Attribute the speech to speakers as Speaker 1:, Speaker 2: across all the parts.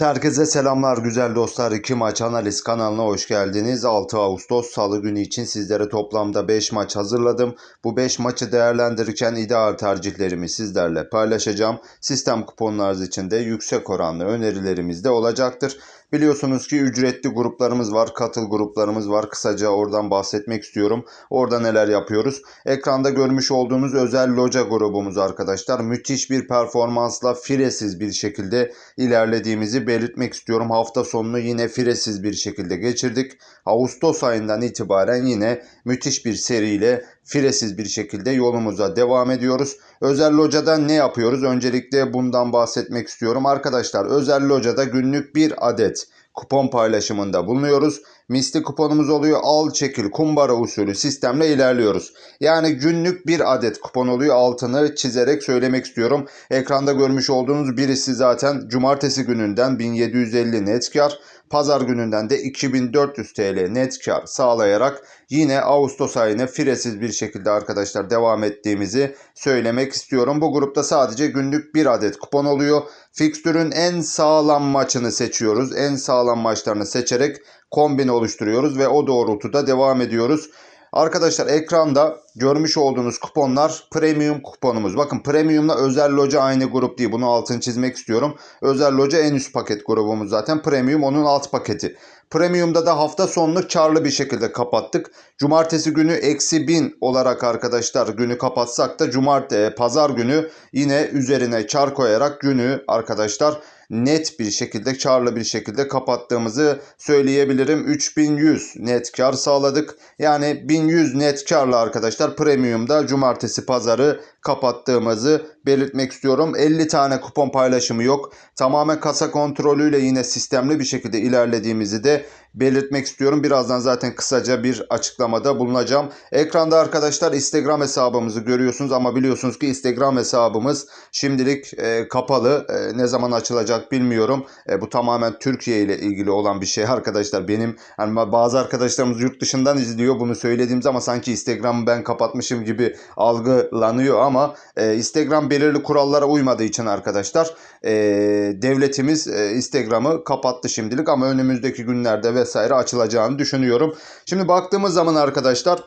Speaker 1: Herkese selamlar güzel dostlar. İki maç analiz kanalına hoş geldiniz. 6 Ağustos Salı günü için sizlere toplamda 5 maç hazırladım. Bu 5 maçı değerlendirirken ideal tercihlerimi sizlerle paylaşacağım. Sistem kuponlarınız için de yüksek oranlı önerilerimiz de olacaktır. Biliyorsunuz ki ücretli gruplarımız var, katıl gruplarımız var. Kısaca oradan bahsetmek istiyorum. Orada neler yapıyoruz? Ekranda görmüş olduğunuz özel loca grubumuz arkadaşlar. Müthiş bir performansla firesiz bir şekilde ilerlediğimizi belirtmek istiyorum. Hafta sonunu yine firesiz bir şekilde geçirdik. Ağustos ayından itibaren yine müthiş bir seriyle firesiz bir şekilde yolumuza devam ediyoruz. Özel locada ne yapıyoruz? Öncelikle bundan bahsetmek istiyorum. Arkadaşlar özel locada günlük bir adet kupon paylaşımında bulunuyoruz. Misli kuponumuz oluyor. Al çekil kumbara usulü sistemle ilerliyoruz. Yani günlük bir adet kupon oluyor. Altını çizerek söylemek istiyorum. Ekranda görmüş olduğunuz birisi zaten cumartesi gününden 1750 net kar. Pazar gününden de 2400 TL net kar sağlayarak yine Ağustos ayına firesiz bir şekilde arkadaşlar devam ettiğimizi söylemek istiyorum. Bu grupta sadece günlük bir adet kupon oluyor. Fikstürün en sağlam maçını seçiyoruz. En sağlam maçlarını seçerek kombin oluşturuyoruz ve o doğrultuda devam ediyoruz. Arkadaşlar ekranda görmüş olduğunuz kuponlar premium kuponumuz. Bakın premiumla özel loca aynı grup değil. Bunu altını çizmek istiyorum. Özel loca en üst paket grubumuz zaten. Premium onun alt paketi. Premium'da da hafta sonunu karlı bir şekilde kapattık. Cumartesi günü eksi 1000 olarak arkadaşlar günü kapatsak da cumartesi pazar günü yine üzerine kar koyarak günü arkadaşlar net bir şekilde karlı bir şekilde kapattığımızı söyleyebilirim. 3100 net kar sağladık. Yani 1100 net karla arkadaşlar premiumda cumartesi pazarı kapattığımızı belirtmek istiyorum. 50 tane kupon paylaşımı yok. Tamamen kasa kontrolüyle yine sistemli bir şekilde ilerlediğimizi de belirtmek istiyorum. Birazdan zaten kısaca bir açıklamada bulunacağım. Ekranda arkadaşlar Instagram hesabımızı görüyorsunuz ama biliyorsunuz ki Instagram hesabımız şimdilik e, kapalı. E, ne zaman açılacak bilmiyorum. E, bu tamamen Türkiye ile ilgili olan bir şey arkadaşlar. Benim hani bazı arkadaşlarımız yurt dışından izliyor. Bunu söylediğim zaman sanki Instagram'ı ben kapatmışım gibi algılanıyor ama e, Instagram belirli kurallara uymadığı için arkadaşlar e, devletimiz e, Instagram'ı kapattı şimdilik ama önümüzdeki günlerde vesaire açılacağını düşünüyorum. Şimdi baktığımız zaman arkadaşlar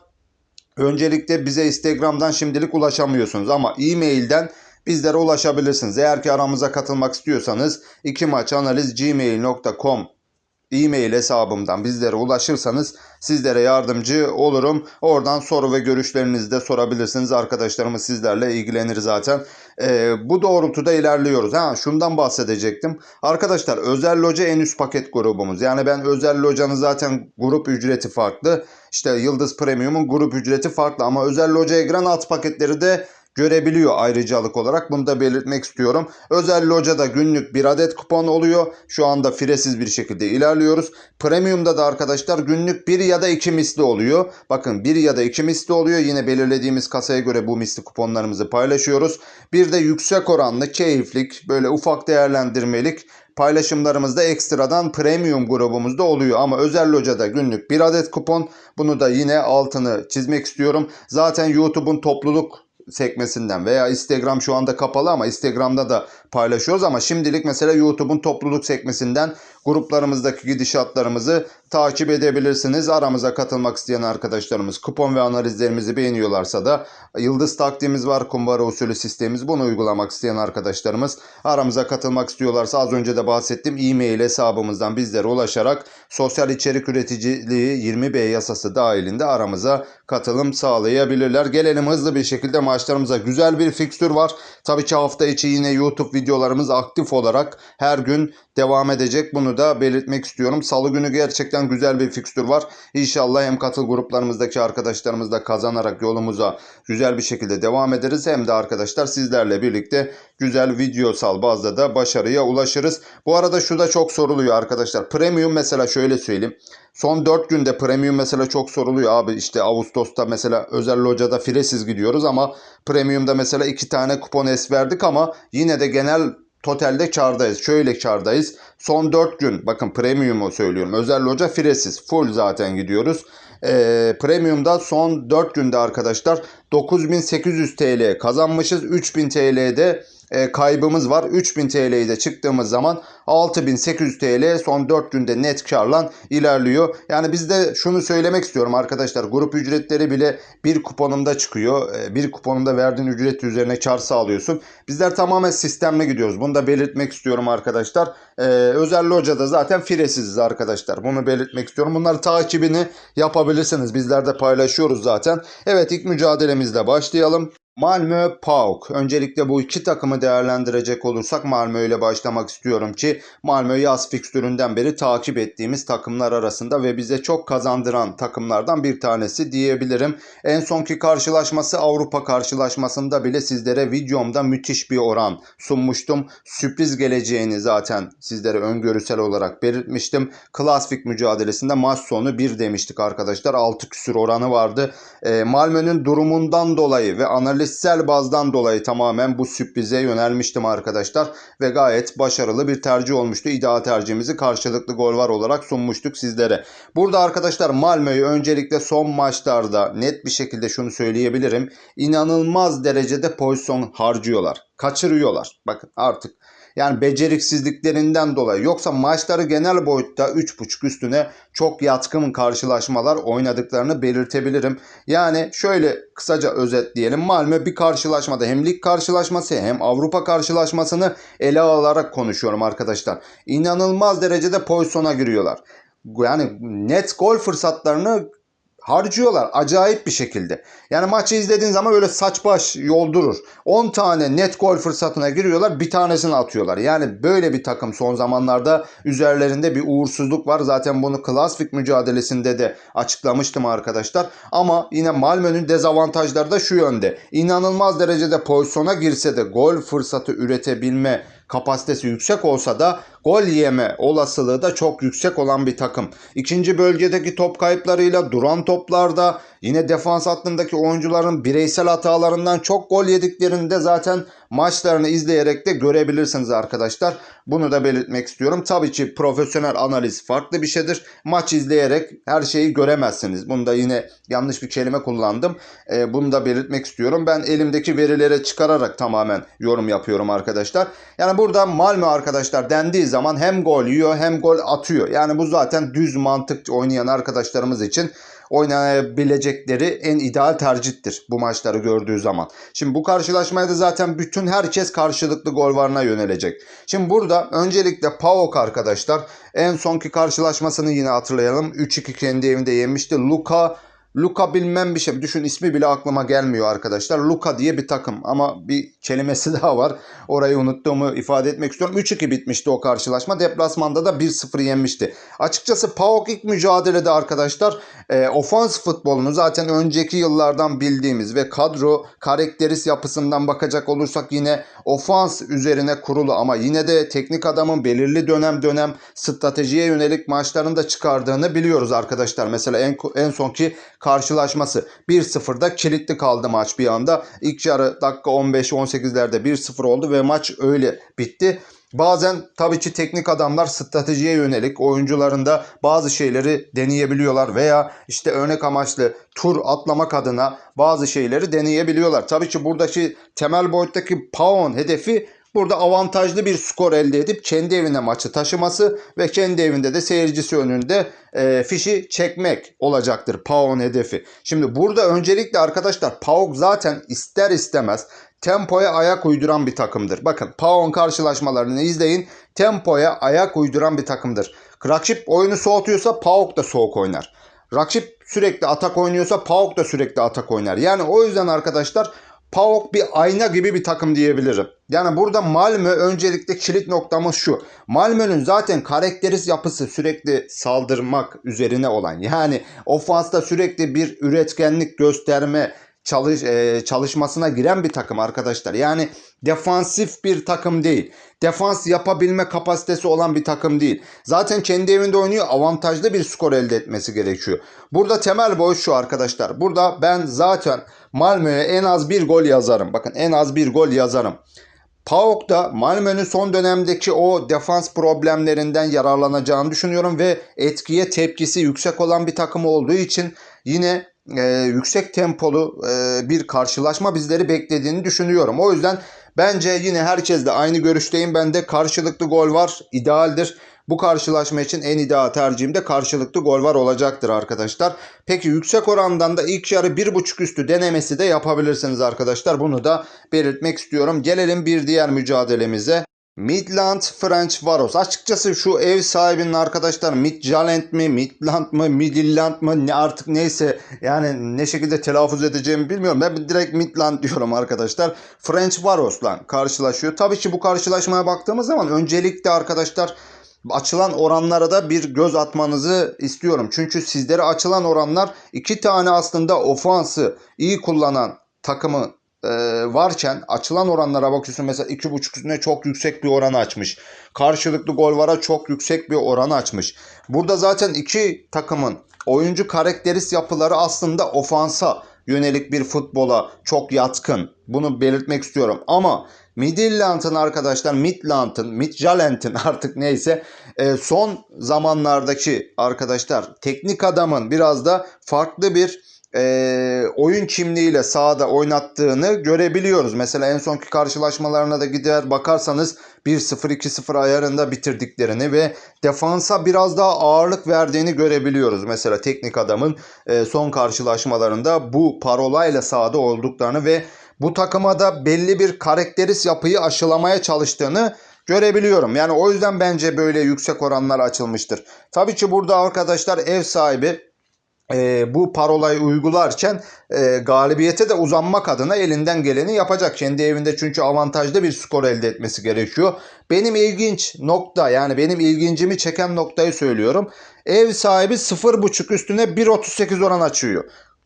Speaker 1: öncelikle bize Instagram'dan şimdilik ulaşamıyorsunuz ama e-mail'den bizlere ulaşabilirsiniz. Eğer ki aramıza katılmak istiyorsanız iki maç analiz gmail.com e-mail hesabımdan bizlere ulaşırsanız sizlere yardımcı olurum. Oradan soru ve görüşlerinizi de sorabilirsiniz. Arkadaşlarımız sizlerle ilgilenir zaten. Ee, bu doğrultuda ilerliyoruz. Ha, şundan bahsedecektim. Arkadaşlar özel loca en üst paket grubumuz. Yani ben özel locanın zaten grup ücreti farklı. İşte Yıldız Premium'un grup ücreti farklı ama özel locaya giren alt paketleri de görebiliyor ayrıcalık olarak. Bunu da belirtmek istiyorum. Özel locada günlük bir adet kupon oluyor. Şu anda firesiz bir şekilde ilerliyoruz. Premium'da da arkadaşlar günlük bir ya da iki misli oluyor. Bakın bir ya da iki misli oluyor. Yine belirlediğimiz kasaya göre bu misli kuponlarımızı paylaşıyoruz. Bir de yüksek oranlı keyiflik böyle ufak değerlendirmelik paylaşımlarımızda ekstradan premium grubumuzda oluyor. Ama özel locada günlük bir adet kupon. Bunu da yine altını çizmek istiyorum. Zaten YouTube'un topluluk sekmesinden veya Instagram şu anda kapalı ama Instagram'da da paylaşıyoruz ama şimdilik mesela YouTube'un topluluk sekmesinden gruplarımızdaki gidişatlarımızı takip edebilirsiniz. Aramıza katılmak isteyen arkadaşlarımız kupon ve analizlerimizi beğeniyorlarsa da yıldız taktiğimiz var. Kumbara usulü sistemimiz. Bunu uygulamak isteyen arkadaşlarımız aramıza katılmak istiyorlarsa az önce de bahsettim. E-mail hesabımızdan bizlere ulaşarak sosyal içerik üreticiliği 20B yasası dahilinde aramıza katılım sağlayabilirler. Gelelim hızlı bir şekilde maçlarımıza. Güzel bir fikstür var. Tabii ki hafta içi yine YouTube videolarımız aktif olarak her gün devam edecek. Bunu da belirtmek istiyorum. Salı günü gerçekten güzel bir fikstür var. İnşallah hem katıl gruplarımızdaki arkadaşlarımız da kazanarak yolumuza güzel bir şekilde devam ederiz. Hem de arkadaşlar sizlerle birlikte güzel videosal bazda da başarıya ulaşırız. Bu arada şu da çok soruluyor arkadaşlar. Premium mesela şöyle söyleyeyim. Son 4 günde premium mesela çok soruluyor abi. İşte Ağustos'ta mesela özel locada firesiz gidiyoruz ama premiumda mesela 2 tane kupon es verdik ama yine de genel totalde kardayız. Şöyle kardayız. Son 4 gün bakın premium'u söylüyorum. Özel loca firesiz. Full zaten gidiyoruz. Ee, premium'da son 4 günde arkadaşlar 9800 TL kazanmışız. 3000 TL'de e, kaybımız var. 3000 TL'yi de çıktığımız zaman 6800 TL son 4 günde net karla ilerliyor. Yani biz de şunu söylemek istiyorum arkadaşlar. Grup ücretleri bile bir kuponumda çıkıyor. Ee, Bir kuponumda verdiğin ücret üzerine kar sağlıyorsun. Bizler tamamen sistemle gidiyoruz. Bunu da belirtmek istiyorum arkadaşlar. Ee, özel locada zaten firesiziz arkadaşlar. Bunu belirtmek istiyorum. Bunları takibini yapabilirsiniz. Bizler de paylaşıyoruz zaten. Evet ilk mücadelemizle başlayalım. Malmö PAOK. Öncelikle bu iki takımı değerlendirecek olursak Malmö ile başlamak istiyorum ki Malmö yaz fikstüründen beri takip ettiğimiz takımlar arasında ve bize çok kazandıran takımlardan bir tanesi diyebilirim. En sonki karşılaşması Avrupa karşılaşmasında bile sizlere videomda müthiş bir oran sunmuştum. Sürpriz geleceğini zaten sizlere öngörüsel olarak belirtmiştim. Klasvik mücadelesinde maç sonu 1 demiştik arkadaşlar. 6 küsür oranı vardı. E, Malmö'nün durumundan dolayı ve analistsel bazdan dolayı tamamen bu sürprize yönelmiştim arkadaşlar. Ve gayet başarılı bir tercih olmuştu. İdeal tercihimizi karşılıklı gol var olarak sunmuştuk sizlere. Burada arkadaşlar Malmö'yü öncelikle son maçlarda net bir şekilde şunu söyleyebilirim. İnanılmaz derecede pozisyon harcıyorlar. Kaçırıyorlar. Bakın artık yani beceriksizliklerinden dolayı. Yoksa maçları genel boyutta 3.5 üstüne çok yatkın karşılaşmalar oynadıklarını belirtebilirim. Yani şöyle kısaca özetleyelim. Malmö bir karşılaşmada hem lig karşılaşması hem Avrupa karşılaşmasını ele alarak konuşuyorum arkadaşlar. İnanılmaz derecede pozisyona giriyorlar. Yani net gol fırsatlarını harcıyorlar acayip bir şekilde. Yani maçı izlediğin zaman böyle saç baş yoldurur. 10 tane net gol fırsatına giriyorlar bir tanesini atıyorlar. Yani böyle bir takım son zamanlarda üzerlerinde bir uğursuzluk var. Zaten bunu Klasvik mücadelesinde de açıklamıştım arkadaşlar. Ama yine Malmö'nün dezavantajları da şu yönde. İnanılmaz derecede pozisyona girse de gol fırsatı üretebilme kapasitesi yüksek olsa da gol yeme olasılığı da çok yüksek olan bir takım. İkinci bölgedeki top kayıplarıyla duran toplarda yine defans hattındaki oyuncuların bireysel hatalarından çok gol yediklerini de zaten maçlarını izleyerek de görebilirsiniz arkadaşlar. Bunu da belirtmek istiyorum. Tabii ki profesyonel analiz farklı bir şeydir. Maç izleyerek her şeyi göremezsiniz. Bunu da yine yanlış bir kelime kullandım. Ee, bunu da belirtmek istiyorum. Ben elimdeki verilere çıkararak tamamen yorum yapıyorum arkadaşlar. Yani burada Malmö arkadaşlar dendiği zaman hem gol yiyor hem gol atıyor. Yani bu zaten düz mantık oynayan arkadaşlarımız için oynayabilecekleri en ideal tercihtir bu maçları gördüğü zaman. Şimdi bu karşılaşmaya da zaten bütün herkes karşılıklı gol varına yönelecek. Şimdi burada öncelikle PAOK arkadaşlar en sonki karşılaşmasını yine hatırlayalım. 3-2 kendi evinde yenmişti. Luka Luka bilmem bir şey. Düşün ismi bile aklıma gelmiyor arkadaşlar. Luka diye bir takım ama bir kelimesi daha var. Orayı unuttuğumu ifade etmek istiyorum. 3-2 bitmişti o karşılaşma. Deplasmanda da 1-0 yenmişti. Açıkçası PAOK ilk mücadelede arkadaşlar e, ofans futbolunu zaten önceki yıllardan bildiğimiz ve kadro karakteris yapısından bakacak olursak yine ofans üzerine kurulu ama yine de teknik adamın belirli dönem dönem stratejiye yönelik maçlarında çıkardığını biliyoruz arkadaşlar. Mesela en, en sonki karşılaşması 1-0'da kilitli kaldı maç bir anda. İlk yarı dakika 15-18'lerde 1-0 oldu ve maç öyle bitti. Bazen tabii ki teknik adamlar stratejiye yönelik oyuncularında bazı şeyleri deneyebiliyorlar veya işte örnek amaçlı tur atlamak adına bazı şeyleri deneyebiliyorlar. Tabii ki buradaki temel boyuttaki Paon hedefi Burada avantajlı bir skor elde edip kendi evine maçı taşıması ve kendi evinde de seyircisi önünde e, fişi çekmek olacaktır PAOK'un hedefi. Şimdi burada öncelikle arkadaşlar PAOK zaten ister istemez tempoya ayak uyduran bir takımdır. Bakın PAOK'un karşılaşmalarını izleyin. Tempoya ayak uyduran bir takımdır. Rakip oyunu soğutuyorsa PAOK da soğuk oynar. Rakip sürekli atak oynuyorsa PAOK da sürekli atak oynar. Yani o yüzden arkadaşlar PAOK bir ayna gibi bir takım diyebilirim. Yani burada Malmö öncelikle kilit noktamız şu. Malmö'nün zaten karakteris yapısı sürekli saldırmak üzerine olan. Yani ofansta sürekli bir üretkenlik gösterme çalış, e, çalışmasına giren bir takım arkadaşlar. Yani defansif bir takım değil. Defans yapabilme kapasitesi olan bir takım değil. Zaten kendi evinde oynuyor. Avantajlı bir skor elde etmesi gerekiyor. Burada temel boy şu arkadaşlar. Burada ben zaten Malmö'ye en az bir gol yazarım. Bakın en az bir gol yazarım. PAOK da Malmö'nün son dönemdeki o defans problemlerinden yararlanacağını düşünüyorum ve etkiye tepkisi yüksek olan bir takım olduğu için yine e, yüksek tempolu e, bir karşılaşma bizleri beklediğini düşünüyorum. O yüzden Bence yine herkes de aynı görüşteyim. Ben de karşılıklı gol var. idealdir. Bu karşılaşma için en ideal tercihim de karşılıklı gol var olacaktır arkadaşlar. Peki yüksek orandan da ilk yarı 1.5 üstü denemesi de yapabilirsiniz arkadaşlar. Bunu da belirtmek istiyorum. Gelelim bir diğer mücadelemize. Midland French Varos. Açıkçası şu ev sahibinin arkadaşlar Midland mi, Midland mı, Midland mı ne artık neyse yani ne şekilde telaffuz edeceğimi bilmiyorum. Ben direkt Midland diyorum arkadaşlar. French Varos'la karşılaşıyor. Tabii ki bu karşılaşmaya baktığımız zaman öncelikle arkadaşlar açılan oranlara da bir göz atmanızı istiyorum. Çünkü sizlere açılan oranlar iki tane aslında ofansı iyi kullanan takımı e, varken açılan oranlara bakıyorsun mesela 2.5 üstüne çok yüksek bir oran açmış. Karşılıklı gol vara çok yüksek bir oran açmış. Burada zaten iki takımın oyuncu karakteris yapıları aslında ofansa yönelik bir futbola çok yatkın. Bunu belirtmek istiyorum. Ama Midland'ın arkadaşlar Midland'ın, Midtjylland'ın artık neyse e, son zamanlardaki arkadaşlar teknik adamın biraz da farklı bir e, oyun kimliğiyle sahada oynattığını görebiliyoruz. Mesela en sonki karşılaşmalarına da gider bakarsanız 1-0 2-0 ayarında bitirdiklerini ve defansa biraz daha ağırlık verdiğini görebiliyoruz. Mesela teknik adamın e, son karşılaşmalarında bu parolayla sahada olduklarını ve bu takıma da belli bir karakteris yapıyı aşılamaya çalıştığını görebiliyorum. Yani o yüzden bence böyle yüksek oranlar açılmıştır. Tabii ki burada arkadaşlar ev sahibi e, bu parolayı uygularken e, galibiyete de uzanmak adına elinden geleni yapacak. Kendi evinde çünkü avantajlı bir skor elde etmesi gerekiyor. Benim ilginç nokta yani benim ilgincimi çeken noktayı söylüyorum. Ev sahibi 0.5 üstüne 1.38 oran açıyor.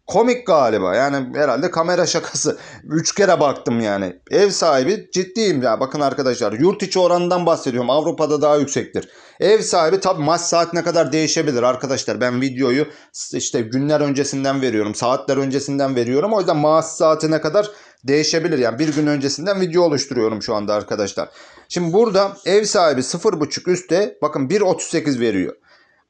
Speaker 1: Komik galiba yani herhalde kamera şakası. 3 kere baktım yani. Ev sahibi ciddiyim ya bakın arkadaşlar yurt içi oranından bahsediyorum. Avrupa'da daha yüksektir. Ev sahibi tabi maç saatine kadar değişebilir arkadaşlar. Ben videoyu işte günler öncesinden veriyorum. Saatler öncesinden veriyorum. O yüzden maç saatine kadar değişebilir. Yani bir gün öncesinden video oluşturuyorum şu anda arkadaşlar. Şimdi burada ev sahibi 0.5 üstte bakın 1.38 veriyor.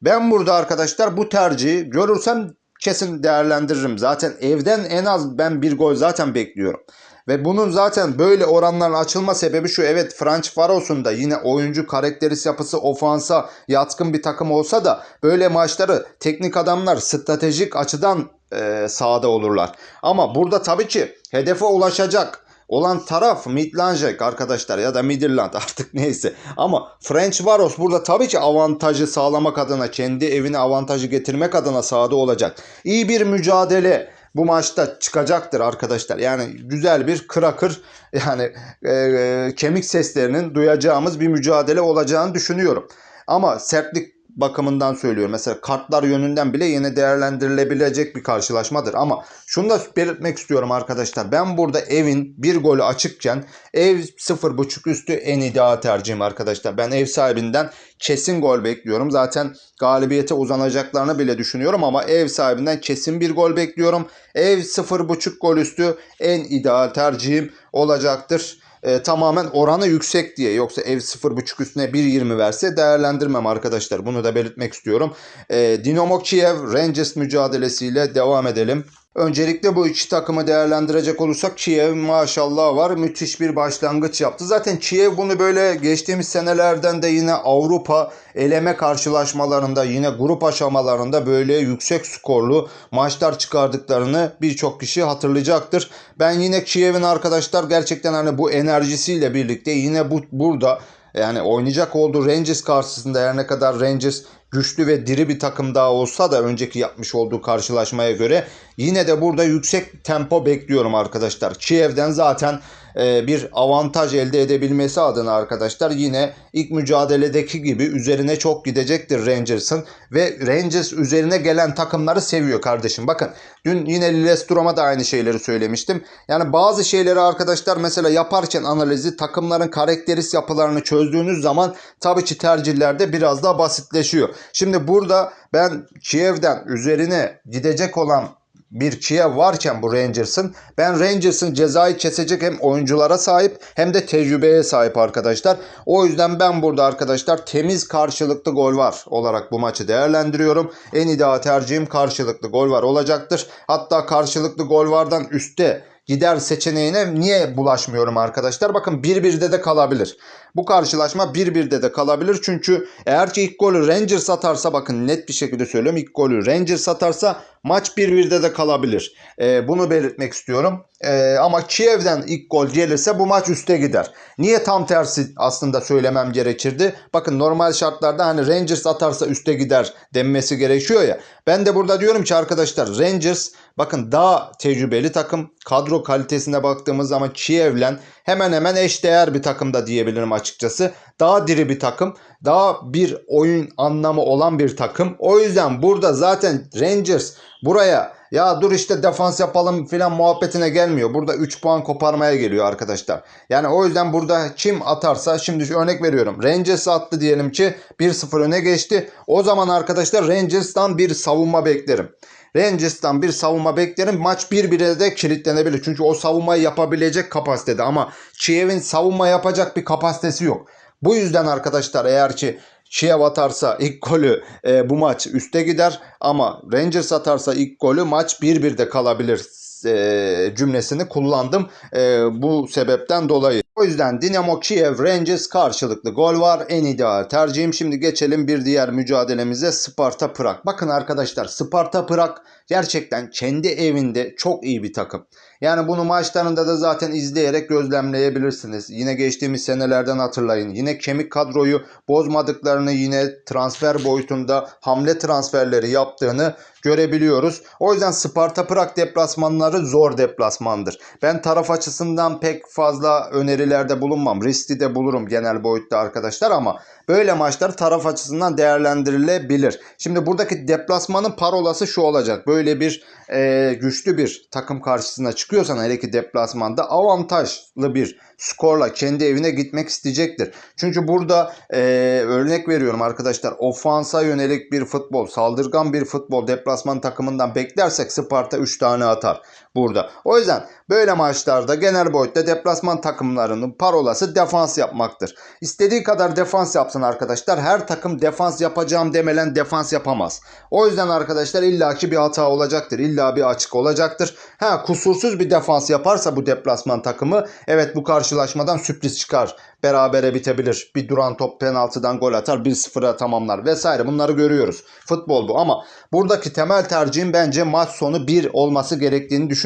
Speaker 1: Ben burada arkadaşlar bu tercihi görürsem kesin değerlendiririm. Zaten evden en az ben bir gol zaten bekliyorum. Ve bunun zaten böyle oranların açılma sebebi şu. Evet French Faros'un da yine oyuncu karakteris yapısı ofansa yatkın bir takım olsa da böyle maçları teknik adamlar stratejik açıdan e, sahada olurlar. Ama burada tabii ki hedefe ulaşacak olan taraf Midlanjek arkadaşlar ya da Midland artık neyse. Ama French Varos burada tabii ki avantajı sağlamak adına kendi evine avantajı getirmek adına sahada olacak. İyi bir mücadele bu maçta çıkacaktır arkadaşlar. Yani güzel bir kırakır yani e, e, kemik seslerinin duyacağımız bir mücadele olacağını düşünüyorum. Ama sertlik bakımından söylüyorum. Mesela kartlar yönünden bile yine değerlendirilebilecek bir karşılaşmadır. Ama şunu da belirtmek istiyorum arkadaşlar. Ben burada evin bir golü açıkken ev 0.5 üstü en ideal tercihim arkadaşlar. Ben ev sahibinden kesin gol bekliyorum. Zaten galibiyete uzanacaklarını bile düşünüyorum ama ev sahibinden kesin bir gol bekliyorum. Ev 0.5 gol üstü en ideal tercihim olacaktır e, tamamen oranı yüksek diye. Yoksa ev 0.5 üstüne 1.20 verse değerlendirmem arkadaşlar. Bunu da belirtmek istiyorum. E, Dinamo Kiev Rangers mücadelesiyle devam edelim. Öncelikle bu iki takımı değerlendirecek olursak Kiev maşallah var. Müthiş bir başlangıç yaptı. Zaten Kiev bunu böyle geçtiğimiz senelerden de yine Avrupa eleme karşılaşmalarında yine grup aşamalarında böyle yüksek skorlu maçlar çıkardıklarını birçok kişi hatırlayacaktır. Ben yine Kiev'in arkadaşlar gerçekten hani bu enerjisiyle birlikte yine bu burada yani oynayacak olduğu Rangers karşısında her ne kadar Rangers güçlü ve diri bir takım daha olsa da önceki yapmış olduğu karşılaşmaya göre yine de burada yüksek tempo bekliyorum arkadaşlar. Kiev'den zaten e, bir avantaj elde edebilmesi adına arkadaşlar yine ilk mücadeledeki gibi üzerine çok gidecektir Rangers'ın ve Rangers üzerine gelen takımları seviyor kardeşim. Bakın dün yine Lillestrom'a da aynı şeyleri söylemiştim. Yani bazı şeyleri arkadaşlar mesela yaparken analizi takımların karakteris yapılarını çözdüğünüz zaman tabii ki tercihlerde biraz daha basitleşiyor. Şimdi burada ben Kiev'den üzerine gidecek olan bir Kiev varken bu Rangers'ın ben Rangers'ın cezayı kesecek hem oyunculara sahip hem de tecrübeye sahip arkadaşlar. O yüzden ben burada arkadaşlar temiz karşılıklı gol var olarak bu maçı değerlendiriyorum. En ideal tercihim karşılıklı gol var olacaktır. Hatta karşılıklı gol vardan üstte gider seçeneğine niye bulaşmıyorum arkadaşlar? Bakın 1-1'de de kalabilir. Bu karşılaşma 1-1'de de kalabilir. Çünkü eğer ki ilk golü Rangers atarsa bakın net bir şekilde söylüyorum. ilk golü Rangers atarsa maç 1-1'de de kalabilir. Ee, bunu belirtmek istiyorum. Ee, ama Kiev'den ilk gol gelirse bu maç üste gider. Niye tam tersi aslında söylemem gerekirdi? Bakın normal şartlarda hani Rangers atarsa üste gider denmesi gerekiyor ya. Ben de burada diyorum ki arkadaşlar Rangers bakın daha tecrübeli takım. Kadro kalitesine baktığımız zaman Kiev'len hemen hemen eşdeğer bir takım da diyebilirim açıkçası. Daha diri bir takım. Daha bir oyun anlamı olan bir takım. O yüzden burada zaten Rangers buraya ya dur işte defans yapalım filan muhabbetine gelmiyor. Burada 3 puan koparmaya geliyor arkadaşlar. Yani o yüzden burada kim atarsa şimdi şu örnek veriyorum. Rangers attı diyelim ki 1-0 öne geçti. O zaman arkadaşlar Rangers'tan bir savunma beklerim. Rangers'tan bir savunma beklerim. Maç 1-1'e de kilitlenebilir. Çünkü o savunmayı yapabilecek kapasitede. Ama Kiev'in savunma yapacak bir kapasitesi yok. Bu yüzden arkadaşlar eğer ki Kiev atarsa ilk golü e, bu maç üste gider. Ama Rangers atarsa ilk golü maç 1-1'de kalabilir e, cümlesini kullandım e, bu sebepten dolayı. O yüzden Dinamo Kiev Rangers karşılıklı gol var. En ideal tercihim. Şimdi geçelim bir diğer mücadelemize Sparta Prag. Bakın arkadaşlar Sparta Prag gerçekten kendi evinde çok iyi bir takım. Yani bunu maçlarında da zaten izleyerek gözlemleyebilirsiniz. Yine geçtiğimiz senelerden hatırlayın. Yine kemik kadroyu bozmadıklarını yine transfer boyutunda hamle transferleri yaptığını görebiliyoruz. O yüzden Sparta Prag deplasmanları zor deplasmandır. Ben taraf açısından pek fazla önerilerde bulunmam. Riskli de bulurum genel boyutta arkadaşlar ama böyle maçlar taraf açısından değerlendirilebilir. Şimdi buradaki deplasmanın parolası şu olacak. Böyle bir e, güçlü bir takım karşısına çıkıyorsan hele ki deplasmanda avantajlı bir skorla kendi evine gitmek isteyecektir. Çünkü burada e, örnek veriyorum arkadaşlar ofansa yönelik bir futbol, saldırgan bir futbol deplasman takımından beklersek Sparta 3 tane atar burada. O yüzden böyle maçlarda genel boyutta deplasman takımlarının parolası defans yapmaktır. İstediği kadar defans yapsın arkadaşlar. Her takım defans yapacağım demelen defans yapamaz. O yüzden arkadaşlar illaki bir hata olacaktır. İlla bir açık olacaktır. Ha kusursuz bir defans yaparsa bu deplasman takımı evet bu karşılaşmadan sürpriz çıkar. Berabere bitebilir. Bir duran top penaltıdan gol atar 1-0'a tamamlar vesaire bunları görüyoruz. Futbol bu ama buradaki temel tercihim bence maç sonu 1 olması gerektiğini düşünüyorum.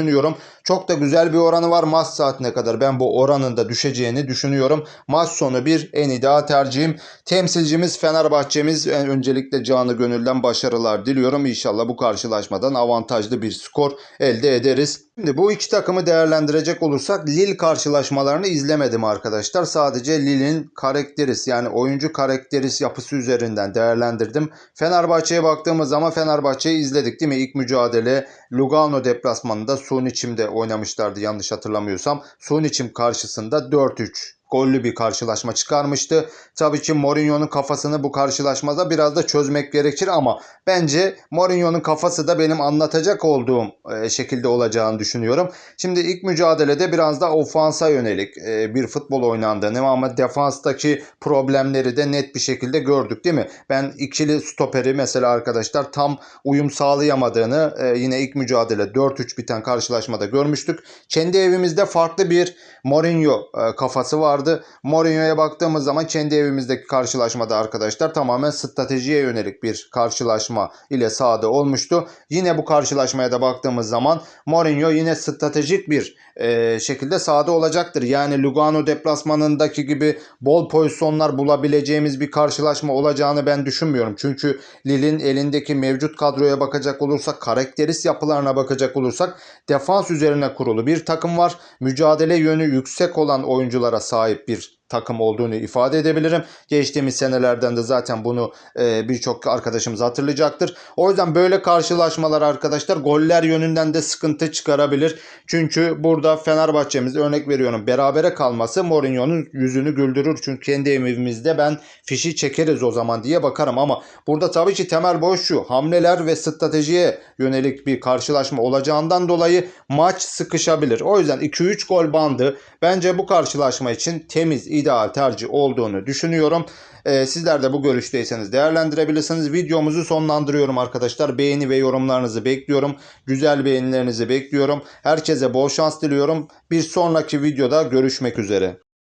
Speaker 1: Çok da güzel bir oranı var maç saatine kadar. Ben bu oranın da düşeceğini düşünüyorum. Maç sonu 1 en ideal tercihim. Temsilcimiz Fenerbahçe'miz öncelikle canı gönülden başarılar diliyorum. İnşallah bu karşılaşmadan avantajlı bir skor elde ederiz. Şimdi bu iki takımı değerlendirecek olursak Lille karşılaşmalarını izlemedim arkadaşlar. Sadece Lille'in karakteris yani oyuncu karakteris yapısı üzerinden değerlendirdim. Fenerbahçe'ye baktığımız zaman Fenerbahçe'yi izledik değil mi? İlk mücadele Lugano deplasmanında Suniçim'de oynamışlardı yanlış hatırlamıyorsam. Suniçim karşısında 4-3 gollü bir karşılaşma çıkarmıştı. Tabii ki Mourinho'nun kafasını bu karşılaşmada biraz da çözmek gerekir ama bence Mourinho'nun kafası da benim anlatacak olduğum e, şekilde olacağını düşünüyorum. Şimdi ilk mücadelede biraz da ofansa yönelik e, bir futbol oynandığını ama defanstaki problemleri de net bir şekilde gördük değil mi? Ben ikili stoperi mesela arkadaşlar tam uyum sağlayamadığını e, yine ilk mücadele 4-3 biten karşılaşmada görmüştük. Kendi evimizde farklı bir Mourinho kafası var vardı. Mourinho'ya baktığımız zaman kendi evimizdeki karşılaşmada arkadaşlar tamamen stratejiye yönelik bir karşılaşma ile sahada olmuştu. Yine bu karşılaşmaya da baktığımız zaman Mourinho yine stratejik bir e, şekilde sahada olacaktır. Yani Lugano deplasmanındaki gibi bol pozisyonlar bulabileceğimiz bir karşılaşma olacağını ben düşünmüyorum. Çünkü Lille'in elindeki mevcut kadroya bakacak olursak, karakteris yapılarına bakacak olursak defans üzerine kurulu bir takım var. Mücadele yönü yüksek olan oyunculara sahip bir takım olduğunu ifade edebilirim. Geçtiğimiz senelerden de zaten bunu e, birçok arkadaşımız hatırlayacaktır. O yüzden böyle karşılaşmalar arkadaşlar goller yönünden de sıkıntı çıkarabilir. Çünkü burada Fenerbahçe'miz örnek veriyorum berabere kalması Mourinho'nun yüzünü güldürür. Çünkü kendi evimizde ben fişi çekeriz o zaman diye bakarım ama burada tabii ki temel boş şu hamleler ve stratejiye yönelik bir karşılaşma olacağından dolayı maç sıkışabilir. O yüzden 2-3 gol bandı bence bu karşılaşma için temiz, ideal tercih olduğunu düşünüyorum. Ee, sizler de bu görüşteyseniz değerlendirebilirsiniz. Videomuzu sonlandırıyorum arkadaşlar. Beğeni ve yorumlarınızı bekliyorum. Güzel beğenilerinizi bekliyorum. Herkese bol şans diliyorum. Bir sonraki videoda görüşmek üzere.